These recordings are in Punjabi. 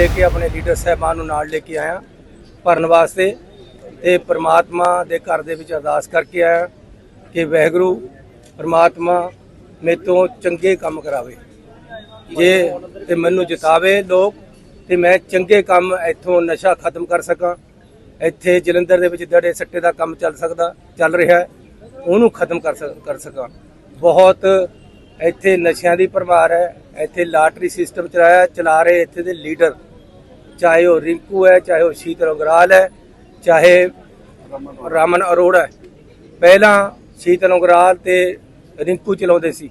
ਲੈ ਕੇ ਆਪਣੇ ਲੀਡਰ ਸਾਹਿਬਾਨ ਨੂੰ ਨਾਲ ਲੈ ਕੇ ਆਇਆ। ਭਰਨ ਵਾਸਤੇ ਤੇ ਪ੍ਰਮਾਤਮਾ ਦੇ ਘਰ ਦੇ ਵਿੱਚ ਅਰਦਾਸ ਕਰਕੇ ਆਇਆ ਕਿ ਵਾਹਿਗੁਰੂ ਪ੍ਰਮਾਤਮਾ ਮੇਰੇ ਤੋਂ ਚੰਗੇ ਕੰਮ ਕਰਾਵੇ। ਜੇ ਤੇ ਮੈਨੂੰ ਜਿਤਾਵੇ ਲੋਕ ਤੇ ਮੈਂ ਚੰਗੇ ਕੰਮ ਇੱਥੋਂ ਨਸ਼ਾ ਖਤਮ ਕਰ ਸਕਾਂ। ਇੱਥੇ ਜਲੰਧਰ ਦੇ ਵਿੱਚ ਦੜੇ ਸੱਟੇ ਦਾ ਕੰਮ ਚੱਲ ਸਕਦਾ, ਚੱਲ ਰਿਹਾ ਉਹਨੂੰ ਖਤਮ ਕਰ ਸਕ- ਕਰ ਸਕਾਂ। ਬਹੁਤ ਇੱਥੇ ਨਸ਼ਿਆਂ ਦੀ ਭਰਮਾਰ ਹੈ, ਇੱਥੇ ਲਾਟਰੀ ਸਿਸਟਮ ਚਲਾਇਆ, ਚਲਾ ਰਹੇ ਇੱਥੇ ਦੇ ਲੀਡਰ। ਚਾਹੇ ਉਹ ਰਿੰਕੂ ਹੈ, ਚਾਹੇ ਉਹ ਸ਼ੀਤਲ ਉਗਰਾਲ ਹੈ, ਚਾਹੇ ਰਮਨ ਅਰੋੜਾ ਹੈ। ਪਹਿਲਾਂ ਸ਼ੀਤਲ ਉਗਰਾਲ ਤੇ ਰਿੰਕੂ ਚਲਾਉਂਦੇ ਸੀ।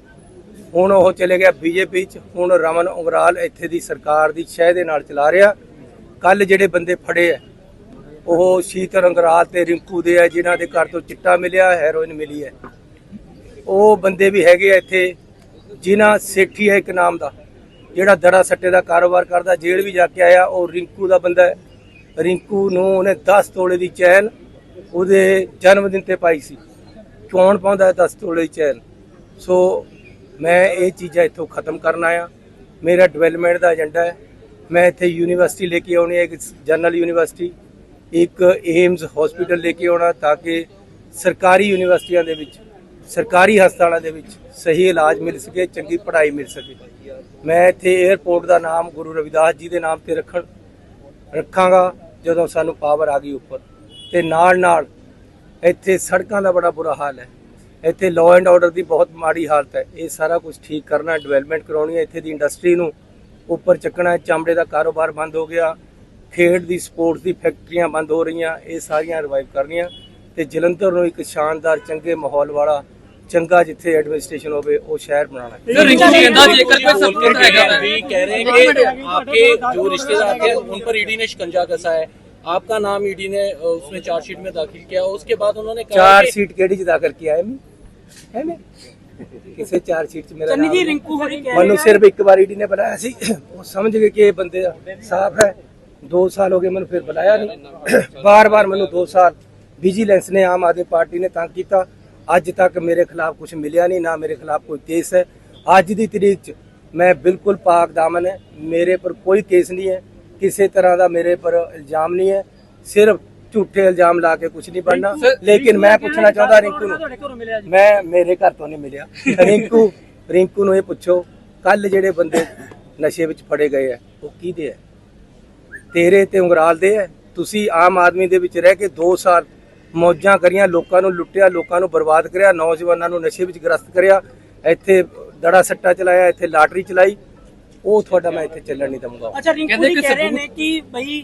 ਹੁਣ ਉਹ ਚਲੇ ਗਿਆ ਬੀਜੇਪੀ ਚ ਹੁਣ ਰਮਨ ਉਗਰਾਲ ਇੱਥੇ ਦੀ ਸਰਕਾਰ ਦੀ ਸ਼ਹਿ ਦੇ ਨਾਲ ਚਲਾ ਰਿਹਾ। ਕੱਲ ਜਿਹੜੇ ਬੰਦੇ ਫੜੇ ਆ ਉਹ ਸ਼ੀਤਲ ਉਗਰਾਲ ਤੇ ਰਿੰਕੂ ਦੇ ਆ ਜਿਨ੍ਹਾਂ ਦੇ ਘਰ ਤੋਂ ਚਿੱਟਾ ਮਿਲਿਆ, ਹੈਰੋਇਨ ਮਿਲੀ ਹੈ। ਉਹ ਬੰਦੇ ਵੀ ਹੈਗੇ ਆ ਇੱਥੇ, ਜਿਨ੍ਹਾਂ ਸੇਠੀ ਹੈ ਇੱਕ ਨਾਮ ਦਾ। ਜਿਹੜਾ ਦੜਾ ਸੱਟੇ ਦਾ ਕਾਰੋਬਾਰ ਕਰਦਾ, ਜੇਲ੍ਹ ਵੀ ਜਾ ਕੇ ਆਇਆ, ਉਹ ਰਿੰਕੂ ਦਾ ਬੰਦਾ ਹੈ। ਰਿੰਕੂ ਨੂੰ ਉਹਨੇ 10 ਤੋਲੇ ਦੀ ਚੈਨ ਉਹਦੇ ਜਨਮ ਦਿਨ ਤੇ ਪਾਈ ਸੀ। ਕੌਣ ਪਾਉਂਦਾ ਹੈ 10 ਤੋਲੇ ਦੀ ਚੈਨ? ਸੋ ਮੈਂ ਇਹ ਚੀਜ਼ਾਂ ਇੱਥੋਂ ਖਤਮ ਕਰਨ ਆਇਆ। ਮੇਰਾ ਡਿਵੈਲਪਮੈਂਟ ਦਾ ਏਜੰਡਾ ਹੈ। ਮੈਂ ਇੱਥੇ ਯੂਨੀਵਰਸਿਟੀ ਲੈ ਕੇ ਆਉਣੀ ਹੈ, ਇੱਕ ਜਨਰਲ ਯੂਨੀਵਰਸਿਟੀ ਇੱਕ ਏਮਸ ਹਸਪੀਟਲ ਲੈ ਕੇ ਆਉਣਾ ਤਾਂ ਕਿ ਸਰਕਾਰੀ ਯੂਨੀਵਰਸਿਟੀਆਂ ਦੇ ਵਿੱਚ, ਸਰਕਾਰੀ ਹਸਪਤਾਲਾਂ ਦੇ ਵਿੱਚ ਸਹੀ ਇਲਾਜ ਮਿਲ ਸਕੇ, ਚੰਗੀ ਪੜ੍ਹਾਈ ਮਿਲ ਸਕੇ। ਮੈਂ ਇੱਥੇ 에ਅਰਪੋਰਟ ਦਾ ਨਾਮ ਗੁਰੂ ਰਵਿਦਾਸ ਜੀ ਦੇ ਨਾਮ ਤੇ ਰੱਖਣ, ਰੱਖਾਂਗਾ ਜਦੋਂ ਸਾਨੂੰ ਪਾਵਰ ਆ ਗਈ ਉੱਪਰ। ਤੇ ਨਾਲ ਨਾਲ ਇੱਥੇ ਸੜਕਾਂ ਦਾ ਬੜਾ ਬੁਰਾ ਹਾਲ ਹੈ। ਇੱਥੇ ਲਾਅ ਐਂਡ ਆਰਡਰ ਦੀ ਬਹੁਤ ਮਾੜੀ ਹਾਲਤ ਹੈ। ਇਹ ਸਾਰਾ ਕੁਝ ਠੀਕ ਕਰਨਾ ਡਿਵੈਲਪਮੈਂਟ ਕਰਾਉਣੀ ਹੈ। ਇੱਥੇ ਦੀ ਇੰਡਸਟਰੀ ਨੂੰ ਉੱਪਰ ਚੱਕਣਾ ਹੈ। ਚਮੜੇ ਦਾ ਕਾਰੋਬਾਰ ਬੰਦ ਹੋ ਗਿਆ। ਖੇਡ ਦੀ ਸਪੋਰਟਸ ਦੀ ਫੈਕਟਰੀਆਂ ਬੰਦ ਹੋ ਰਹੀਆਂ। ਇਹ ਸਾਰੀਆਂ ਰਿਵਾਈਵ ਕਰਨੀਆਂ। ਤੇ ਜਲੰਧਰ ਨੂੰ ਇੱਕ ਸ਼ਾਨਦਾਰ, ਚੰਗੇ ਮਾਹੌਲ ਵਾਲਾ ਚੰਗਾ ਜਿੱਥੇ ਐਡਮਿਨਿਸਟ੍ਰੇਸ਼ਨ ਹੋਵੇ ਉਹ ਸ਼ਹਿਰ ਬਣਾਉਣਾ ਹੈ सर रिंकू जी कहता जेकर कोई सपोर्ट रहेगा अभी कह रहे हैं कि आपके जो रिश्तेदार थे उन पर ईडी ने शिकंजा कसा है आपका नाम ईडी ने अ, उसमें चार्जशीट में दाखिल किया उसके बाद उन्होंने कहा ਚਾਰ कि ਸੀਟ ਕਿਹੜੀ ਚ ਦਾਖਲ ਕੀਤਾ ਹੈ ਮੈਂ ਹੈ ਮੈਂ ਕਿਸੇ ਚਾਰ ਸੀਟ ਚ ਮੇਰਾ ਚੰਨੀ ਨਾਮ ਜੀ ਨਹੀਂ। ਰਿੰਕੂ ਹੋਰੀ ਕਹਿ ਮੈਨੂੰ ਰਹੇ ਸਿਰਫ ਇੱਕ ਵਾਰ ਈਡੀ ਨੇ ਬੁਲਾਇਆ ਸੀ ਉਹ ਸਮਝ ਗਏ ਕਿ ਇਹ ਬੰਦੇ ਸਾਫ ਹੈ 2 ਸਾਲ ਹੋ ਗਏ ਮੈਨੂੰ ਫਿਰ ਬੁਲਾਇਆ ਨਹੀਂ ਬਾਰ-ਬਾਰ ਮੈਨੂੰ 2 ਸਾਲ ਵਿਜੀਲੈਂਸ ਨੇ ਆਮ ਆਦਮੀ ਪਾਰਟੀ ਨੇ ਤੰਗ ਕੀਤਾ ਅੱਜ ਤੱਕ ਮੇਰੇ ਖਿਲਾਫ ਕੁਝ ਮਿਲਿਆ ਨਹੀਂ ਨਾ ਮੇਰੇ ਖਿਲਾਫ ਕੋਈ ਕੇਸ ਹੈ। ਅੱਜ ਦੀ ਤਰੀਕ 'ਚ ਮੈਂ ਬਿਲਕੁਲ ਪਾਕ ਦਾਮਨ ਹੈ। ਮੇਰੇ ਪਰ ਕੋਈ ਕੇਸ ਨਹੀਂ ਹੈ। ਕਿਸੇ ਤਰ੍ਹਾਂ ਦਾ ਮੇਰੇ ਪਰ ਇਲਜ਼ਾਮ ਨਹੀਂ ਹੈ। ਸਿਰਫ ਝੂਠੇ ਇਲਜ਼ਾਮ ਲਾ ਕੇ ਕੁਝ ਨਹੀਂ ਬਣਨਾ। ਲੇਕਿਨ ਮੈਂ ਪੁੱਛਣਾ ਚਾਹੁੰਦਾ ਰਿੰਕੂ ਨੂੰ ਮੈਂ ਮੇਰੇ ਘਰ ਤੋਂ ਨਹੀਂ ਮਿਲਿਆ। ਰਿੰਕੂ ਰਿੰਕੂ ਨੂੰ ਇਹ ਪੁੱਛੋ ਕੱਲ ਜਿਹੜੇ ਬੰਦੇ ਨਸ਼ੇ ਵਿੱਚ ਫੜੇ ਗਏ ਆ ਉਹ ਕਿਹਦੇ ਆ? ਤੇਰੇ ਤੇ ਉਂਗਰਾਲ ਦੇ ਆ? ਤੁਸੀਂ ਆਮ ਆਦਮੀ ਦੇ ਵਿੱਚ ਰਹਿ ਕੇ 2 ਸਾਲ ਮੌਜਾਂ ਕਰੀਆਂ ਲੋਕਾਂ ਨੂੰ ਲੁੱਟਿਆ ਲੋਕਾਂ ਨੂੰ ਬਰਬਾਦ ਕਰਿਆ ਨੌਜਵਾਨਾਂ ਨੂੰ ਨਸ਼ੇ ਵਿੱਚ ਗ੍ਰਸਤ ਕਰਿਆ ਇੱਥੇ ਦੜਾ ਸੱਟਾ ਚਲਾਇਆ ਇੱਥੇ ਲਾਟਰੀ ਚਲਾਈ। ਉਹ ਤੁਹਾਡਾ ਮੈਂ ਇੱਥੇ ਚੱਲਣ ਨਹੀਂ ਦਊਂਗਾ। ਅੱਛਾ ਰਿੰਕੂ ਕਹਿੰਦੇ ਜੀ ਕਿ ਕਹਿ ਰਹੇ ਨੇ ਕਿ ਬਈ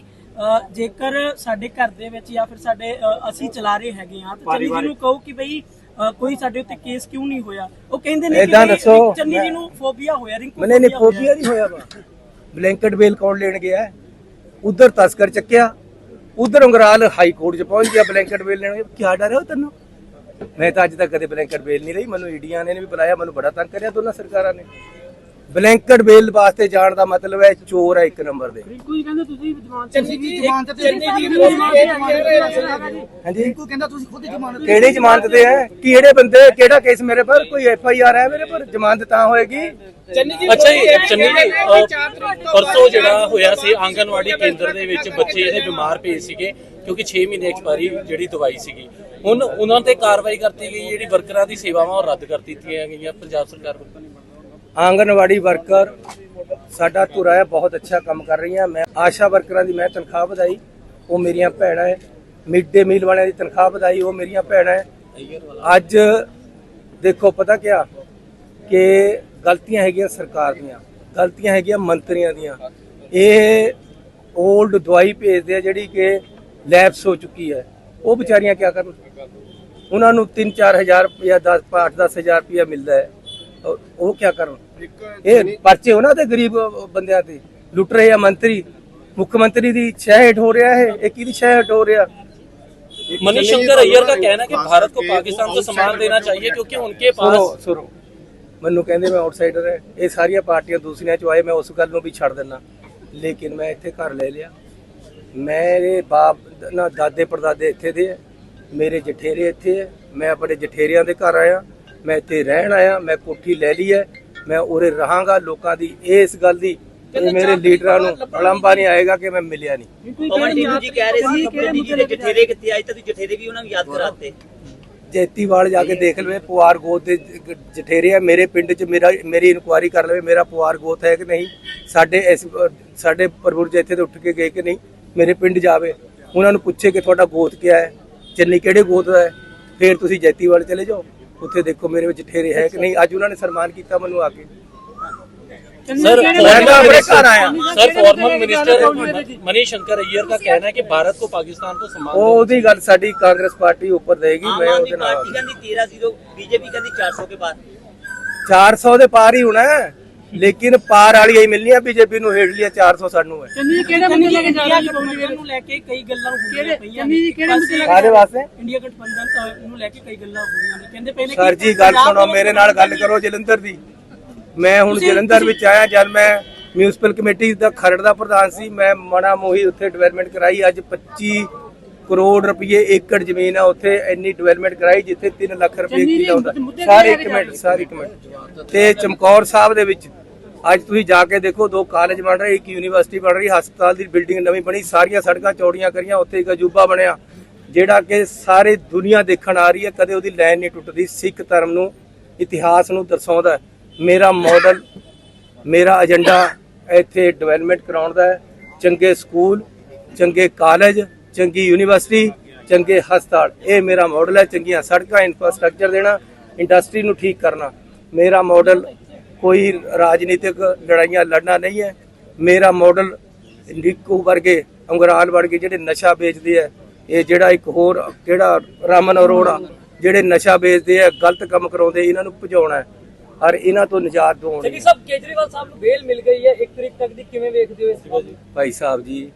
ਜੇਕਰ ਸਾਡੇ ਘਰ ਦੇ ਵਿੱਚ ਜਾਂ ਫਿਰ ਸਾਡੇ ਅਸੀਂ ਚਲਾ ਰਹੇ ਹੈਗੇ ਆ ਤਾਂ ਚੰਨੀ ਜੀ ਨੂੰ ਕਹੋ ਕਿ ਬਈ ਕੋਈ ਸਾਡੇ ਉੱਤੇ ਕੇਸ ਕਿਉਂ ਨਹੀਂ ਹੋਇਆ? ਉਹ ਕਹਿੰਦੇ ਨੇ ਕਿ ਚੰਨੀ ਜੀ ਨੂੰ ਫੋਬੀਆ ਹੋਇਆ ਰਿੰਕੂ ਮੈਨੇ ਨੇ phobia ਫੋਬੀਆ ਨਹੀਂ ਹੋਇਆ ਵਾ। ਬਲੈਂਕਟ ਬੇਲ ਕੌਣ ਲੈਣ ਗਿਆ? ਉਧਰ ਤਸਕਰ ਚੱਕਿਆ। ਉਧਰ ਉਂਗਰਾਲ ਹਾਈ ਕੋਰਟ 'ਚ ਪਹੁੰਚ ਗਿਆ, ਬਲੈਂਕਟ ਬੇਲ ਲੈਣ। ਕੀ ਡਰ ਹੈ ਉਹ ਤੈਨੂੰ ਮੈਂ ਤਾਂ ਅੱਜ ਤੱਕ ਕਦੇ ਬਲੈਂਕਟ ਬੇਲ ਨਹੀਂ ਲਈ, ਮੈਨੂੰ ਈਡੀਆਂ ਨੇ ਵੀ ਬੁਲਾਇਆ, ਮੈਨੂੰ ਬੜਾ ਤੰਗ ਕਰਿਆ ਦੋਨਾਂ ਸਰਕਾਰਾਂ ਨੇ। ਬਲੈਂਕਟ ਬੇਲ ਵਾਸਤੇ ਜਾਣ ਦਾ ਮਤਲਬ ਹੈ ਚੋਰ ਹੈ ਇੱਕ ਨੰਬਰ ਦੇ। ਰਿੰਕੂ ਜੀ ਕਹਿੰਦੇ ਤੁਸੀਂ ਜ਼ਮਾਨਤ ਚੰਨੀ ਜੀ ਜ਼ਮਾਨਤ ਤੇ ਚੰਨੀ ਜੀ ਨੂੰ ਇਹ ਕਹਿ ਰਹੇ ਨੇ ਹਾਂਜੀ। ਰਿੰਕੂ ਕਹਿੰਦਾ ਤੁਸੀਂ ਖੁਦ ਜ਼ਮਾਨਤ ਕਿਹੜੀ ਜ਼ਮਾਨਤ ਤੇ ਹੈ? ਕਿਹੜੇ ਬੰਦੇ ਕਿਹੜਾ ਕੇਸ ਮੇਰੇ ਪਰ? ਕੋਈ ਐਫ ਆਈ ਆਰ ਹੈ ਮੇਰੇ ਪਰ? ਜ਼ਮਾਨਤ ਤਾਂ ਹੋਏਗੀ। ਅੱਛਾ ਜੀ ਚੰਨੀ ਜੀ ਪਰਸੋਂ ਜਿਹੜਾ ਹੋਇਆ ਸੀ ਆਂਗਨਵਾੜੀ ਕੇਂਦਰ ਦੇ ਵਿੱਚ ਬੱਚੇ ਜਿਹੜੇ ਬਿਮਾਰ ਪਏ ਸੀਗੇ ਕਿਉਂਕਿ 6 ਮਹੀਨੇ ਐਕਸਪਾਇਰੀ ਜਿਹੜੀ ਦਵਾਈ ਸੀਗੀ। ਹੁਣ ਉਹਨਾਂ ਤੇ ਕਾਰਵਾਈ ਕਰਤੀ ਗਈ ਜਿਹੜੀ ਵਰਕਰਾਂ ਦੀ ਸੇਵਾਵਾਂ ਉਹ ਰੱਦ ਕਰ ਦਿੱਤੀਆਂ ਗਈਆਂ ਪੰਜਾਬ ਸਰਕਾਰ ਵੱਲੋਂ। ਆਂਗਨਵਾੜੀ ਵਰਕਰ, ਸਾਡਾ ਧੁਰਾ ਹੈ, ਬਹੁਤ ਅੱਛਾ ਕੰਮ ਕਰ ਰਹੀਆਂ। ਮੈਂ ਆਸ਼ਾ ਵਰਕਰਾਂ ਦੀ ਮੈਂ ਤਨਖਾਹ ਵਧਾਈ, ਉਹ ਮੇਰੀਆਂ ਭੈਣਾਂ ਹੈ। ਮਿਡ ਡੇ ਮੀਲ ਵਾਲਿਆਂ ਦੀ ਤਨਖਾਹ ਵਧਾਈ, ਉਹ ਮੇਰੀਆਂ ਭੈਣਾਂ ਹੈ। ਅੱਜ ਦੇਖੋ, ਪਤਾ ਕਿਆ? ਕਿ ਗਲਤੀਆਂ ਹੈਗੀਆਂ ਸਰਕਾਰ ਦੀਆਂ, ਗਲਤੀਆਂ ਹੈਗੀਆਂ ਮੰਤਰੀਆਂ ਦੀਆਂ। ਇਹ 올ਡ ਦਵਾਈ ਭੇਜਦੇ ਆ ਜਿਹੜੀ ਕਿ ਲੈਪਸ ਹੋ ਚੁੱਕੀ ਹੈ। ਉਹ ਵਿਚਾਰੀਆਂ ਕੀ ਕਰਨ? ਉਹਨਾਂ ਨੂੰ 3-4 ਹਜ਼ਾਰ ਰੁਪਇਆ 10 8-10 ਹਜ਼ਾਰ ਰੁਪਇਆ ਮਿਲਦਾ ਹੈ। ਉਹ- ਉਹ ਕੀ ਕਰਨ? ਇਹ ਪਰਚੇ ਉਹਨਾਂ ਦੇ ਗਰੀਬ ਬੰਦਿਆਂ ਤੇ ਲੁੱਟ ਰਹੇ ਆ ਮੰਤਰੀ ਮੁੱਖ ਮੰਤਰੀ ਦੀ ਛੇ ਹੇਠ ਹੋ ਰਿਹਾ ਹੈ ਇਹ ਕਿਹਦੀ ਛੇ ਹੇਠ ਹੋ ਰਿਹਾ मनीष शंकर अय्यर का कहना है कि भारत को पाकिस्तान को सम्मान देना चाहिए क्योंकि उनके ਸੁਣੋ पास ਸੁਣੋ ਮੈਨੂੰ ਕਹਿੰਦੇ ਮੈਂ ਆਊਟਸਾਈਡਰ ਹੈ ਇਹ ਸਾਰੀਆਂ ਪਾਰਟੀਆਂ ਦੂਸਰੀਆਂ ਚੋਂ ਆਏ ਮੈਂ ਉਸ ਗੱਲ ਨੂੰ ਵੀ ਛੱਡ ਦਿੰਦਾ ਲੇਕਿਨ ਮੈਂ ਇੱਥੇ ਘਰ ਲੈ ਲਿਆ ਮੇਰੇ ਬਾਪ ਨਾ ਦਾਦੇ ਪੜਦਾਦੇ ਇੱਥੇ ਦੇ ਹੈ ਮੇਰੇ ਜਠੇਰੇ ਇੱਥੇ ਹੈ ਮੈਂ ਆਪਣੇ ਜਠੇਰਿਆਂ ਦੇ ਘਰ ਆਇਆ ਮੈਂ ਇੱਥੇ ਰਹਿਣ ਆਇਆ ਮੈਂ ਕੋਠੀ ਲੈ ਲਈ ਹੈ ਮੈਂ ਉਰੇ ਰਹਾਂਗਾ ਲੋਕਾਂ ਦੀ ਇਸ ਗੱਲ ਦੀ ਇਹ ਮੇਰੇ ਲੀਡਰਾਂ ਨੂੰ ਅਲੰਬਾ ਨਹੀਂ ਆਏਗਾ ਕਿ ਮੈਂ ਮਿਲਿਆ ਨਹੀਂ। ਪਵਨ ਟੀਨੂ ਜੀ ਕਹਿ ਰਹੇ ਸੀ ਕਿ ਜੀ ਦੇ ਜਠੇਰੇ ਕਿੱਥੇ ਅੱਜ ਤੱਕ ਜਠੇਰੇ ਵੀ ਉਹਨਾਂ ਨੂੰ ਯਾਦ ਕਰਾਤੇ ਜੈਤੀਵਾਲ ਜਾ ਕੇ ਦੇਖ ਲਵੇ ਪੁਆਰ ਗੋਤ ਦੇ ਜਠੇਰੇ ਆ ਮੇਰੇ ਪਿੰਡ 'ਚ ਮੇਰਾ ਮੇਰੀ ਇਨਕੁਆਇਰੀ ਕਰ ਲਵੇ ਮੇਰਾ ਪੁਆਰ ਗੋਤ ਹੈ ਕਿ ਨਹੀਂ? ਸਾਡੇ ਇਸ ਸਾਡੇ ਪ੍ਰਭੂ ਜੀ ਇੱਥੇ ਤੋਂ ਉੱਠ ਕੇ ਗਏ ਕਿ ਨਹੀਂ? ਮੇਰੇ ਪਿੰਡ ਜਾਵੇ। ਉਹਨਾਂ ਨੂੰ ਪੁੱਛੇ ਕਿ ਤੁਹਾਡਾ ਗੋਤ ਕਿਆ ਹੈ? ਚੰਨੀ ਕਿਹੜੇ ਗੋਤ ਦਾ ਹੈ? ਫਿਰ ਤੁਸੀਂ ਜੈਤੀਵਾਲ ਚਲੇ ਜਾਓ। ਉੱਥੇ ਦੇਖੋ ਮੇਰੇ ਵਿੱਚ ਜਠੇਰੇ ਹੈ ਕਿ ਨਹੀਂ ਅੱਜ ਉਹਨਾਂ ਨੇ ਸਨਮਾਨ ਕੀਤਾ ਮੈਨੂੰ ਆ ਕੇ सर मैं फॉरेन तो अपने मिनिस्टर- घर आया। Sir foreign minister Manish Shankar Aiyar का कहना है कि भारत को पाकिस्तान को सम्मान ਉਹ ਉਹਦੀ ਗੱਲ ਸਾਡੀ ਕਾਂਗਰਸ ਪਾਰਟੀ ਉੱਪਰ ਦੇਗੀ ਆਮ ਮੈਂ ਆਦਮੀ ਉਹਦੇ ਨਾਲ ਪਾਰਟੀ ਕਹਿੰਦੀ 13-0 ਬੀਜੇਪੀ ਕਹਿੰਦੀ 400 ਕੇ ਬਾਅਦ 400 ਦੇ ਪਾਰ ਹੀ ਹੋਣਾ ਹੈ ਲੇਕਿਨ ਪਾਰ ਵਾਲੀ ਹੀ ਮਿਲਣੀ ਹੈ ਬੀਜੇਪੀ ਨੂੰ ਹੇਠ ਲਿਆ 400 ਸਾਨੂੰ ਹੈ। ਚੰਨੀ ਕਿਹੜੇ ਮੁੱਦੇ ਲੈ ਕੇ ਜਾ ਰਹੇ ਨੂੰ ਲੈ ਕੇ ਕਈ ਗੱਲਾਂ ਹੋਈਆਂ ਪਈਆਂ ਨੇ। ਕਿਹੜੇ ਮੁੱਦੇ ਲੈ ਕਾਹਦੇ ਵਾਸਤੇ? ਇੰਡੀਆ ਗਠਬੰਧਨ ਨੂੰ ਲੈ ਕੇ ਕਈ ਗੱਲਾਂ ਹੋ ਰਹੀਆਂ ਨੇ। ਕਹਿੰਦੇ ਨੇ ਸਰ ਜੀ ਗੱਲ ਸੁਣੋ ਮੇਰੇ ਨਾਲ ਗੱਲ ਕਰੋ ਜਲੰਧਰ ਦੀ। ਮੈਂ ਹੁਣ ਜਲੰਧਰ ਵਿੱਚ ਆਇਆ ਜਦ ਮੈਂ ਮਿਊਨਿਸਪਲ ਕਮੇਟੀ ਦਾ ਖਰੜ ਦਾ ਪ੍ਰਧਾਨ ਸੀ ਮੈਂ ਮਣਾ ਮੋਹੀ ਉੱਥੇ ਡਿਵੈਲਪਮੈਂਟ ਕਰਾਈ ਅੱਜ 25 ਕਰੋੜ ਰੁਪਏ ਏਕੜ ਜ਼ਮੀਨ ਆ ਉੱਥੇ ਇੰਨੀ ਡਿਵੈਲਪਮੈਂਟ ਕਰਾਈ ਜਿੱਥੇ 3 ਲੱਖ ਰੁਪਏ ਕਿਲਾ ਹੁੰਦਾ। ਸਾਰੇ ਇੱਕ ਮਿੰਟ ਸਾਰੇ ਇੱਕ ਮਿੰਟ। ਤੇ ਚਮਕੌਰ ਸਾਹਿਬ ਦੇ ਵਿੱਚ ਅੱਜ ਤੁਸੀਂ ਜਾ ਕੇ ਦੇਖੋ ਦੋ ਕਾਲਜ ਬਣ ਰਹੇ ਇੱਕ ਯੂਨੀਵਰਸਿਟੀ ਬਣ ਰਹੀ ਹਸਪਤਾਲ ਦੀ ਬਿਲਡਿੰਗ ਨਵੀਂ ਬਣੀ ਸਾਰੀਆਂ ਸੜਕਾਂ ਚੌੜੀਆਂ ਕਰੀਆਂ ਉੱਥੇ ਇੱਕ ਅਜੂਬਾ ਬਣਿਆ ਜਿਹੜਾ ਕਿ ਸਾਰੇ ਦੁਨੀਆ ਦੇਖਣ ਆ ਰਹੀ ਹੈ ਕਦੇ ਉਹਦੀ ਲਾਈਨ ਨਹੀਂ ਟੁੱਟਦੀ ਸਿੱਖ ਧਰਮ ਨੂੰ ਇਤਿਹਾਸ ਨੂੰ ਦਰਸਾਉਂਦਾ ਹੈ। ਮੇਰਾ ਮਾਡਲ ਮੇਰਾ ਏਜੰਡਾ ਇੱਥੇ ਡਿਵੈਲਪਮੈਂਟ ਕਰਾਉਣ ਦਾ ਹੈ ਚੰਗੇ ਸਕੂਲ ਚੰਗੇ ਕਾਲਜ ਚੰਗੀ ਯੂਨੀਵਰਸਿਟੀ ਚੰਗੇ ਹਸਪਤਾਲ। ਇਹ ਮੇਰਾ ਮਾਡਲ ਹੈ ਚੰਗੀਆਂ ਸੜਕਾਂ ਇਨਫਰਾਸਟ੍ਰਕਚਰ ਦੇਣਾ ਇੰਡਸਟਰੀ ਨੂੰ ਠੀਕ ਕਰਨਾ। ਮੇਰਾ ਮਾਡਲ ਕੋਈ ਰਾਜਨੀਤਿਕ ਲੜਾਈਆਂ ਲੜਨਾ ਨਹੀਂ ਹੈ। ਮੇਰਾ ਮਾਡਲ ਨਿੱਕੂ ਵਰਗੇ ਅੰਗਰਾਲ ਵਰਗੇ ਜਿਹੜੇ ਨਸ਼ਾ ਵੇਚਦੇ ਆ ਇਹ ਜਿਹੜਾ ਇੱਕ ਹੋਰ ਕਿਹੜਾ ਰਾਮਨ ਅਰੋੜਾ ਜਿਹੜੇ ਨਸ਼ਾ ਵੇਚਦੇ ਆ ਗਲਤ ਕੰਮ ਕਰਾਉਂਦੇ ਇਹਨਾਂ ਨੂੰ ਭਜਾਉਣਾ ਔਰ ਇਹਨਾਂ ਤੋਂ ਨਿਜਾਤ ਦਿਵਾਉਣੀ ਹੈ। ਸਾਹਿਬ ਕੇਜਰੀਵਾਲ ਸਾਹਿਬ ਨੂੰ ਬੇਲ ਮਿਲ ਗਈ ਹੈ 1 ਤਰੀਕ ਤੱਕ ਦੀ ਕਿਵੇਂ ਵੇਖਦੇ ਹੋ ਇਸ ਗੱਲ ਭਾਈ ਸਾਹਿਬ ਜੀ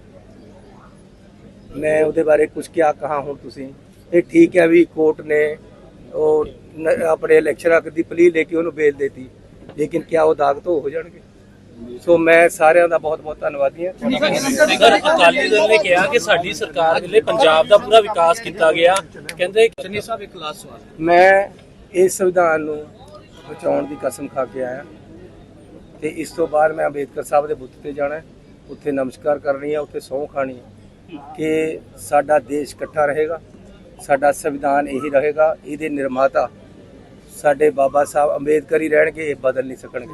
ਮੈਂ ਉਹਦੇ ਬਾਰੇ ਕੁਝ ਕਿਆ ਕਹਾ ਹੁਣ ਤੁਸੀਂ? ਇਹ ਠੀਕ ਹੈ ਵੀ ਕੋਰਟ ਨੇ ਉਹ ਆਪਣੇ ਇਲੈਕਸ਼ਨ ਦੀ ਪਲੀ ਲੈ ਕੇ ਉਹਨੂੰ ਬੇਲ ਦੇਤੀ। ਲੇਕਿਨ ਕਿਆ ਉਹ ਦਾਗ ਤੋਂ ਹੋ ਜਾਣਗੇ? ਸੋ ਮੈਂ ਸਾਰਿਆਂ ਦਾ ਬਹੁਤ ਬਹੁਤ ਧੰਨਵਾਦੀ ਹਾਂ। ਅਕਾਲੀ ਦਲ ਨੇ ਕਿਹਾ ਕਿ ਸਾਡੀ ਸਰਕਾਰ ਵੇਲੇ ਪੰਜਾਬ ਦਾ ਪੂਰਾ ਵਿਕਾਸ ਕੀਤਾ ਗਿਆ ਕਹਿੰਦੇ ਚੰਨੀ ਸਾਹਿਬ ਇੱਕ ਲਾਸਟ ਸਵਾਲ। ਮੈਂ ਇਸ ਸੰਵਿਧਾਨ ਨੂੰ ਬਚਾਉਣ ਦੀ ਕਸਮ ਖਾ ਕੇ ਆਇਆ। ਤੇ ਇਸ ਤੋਂ ਬਾਅਦ ਮੈਂ ਅੰਬੇਦਕਰ ਸਾਹਿਬ ਦੇ ਬੁੱਤ ਤੇ ਜਾਣਾ ਹੈ, ਉੱਥੇ ਨਮਸਕਾਰ ਕਰਨੀ ਹੈ ਉੱਥੇ ਸਹੁੰ ਖਾਣੀ ਹੈ। ਕਿ ਸਾਡਾ ਦੇਸ਼ ਇਕੱਠਾ ਰਹੇਗਾ, ਸਾਡਾ ਸੰਵਿਧਾਨ ਇਹੀ ਰਹੇਗਾ, ਇਹਦੇ ਨਿਰਮਾਤਾ ਸਾਡੇ ਬਾਬਾ ਸਾਹਿਬ ਅੰਬੇਦਕਰ ਹੀ ਰਹਿਣਗੇ, ਇਹ ਬਦਲ ਨਹੀਂ ਸਕਣਗੇ।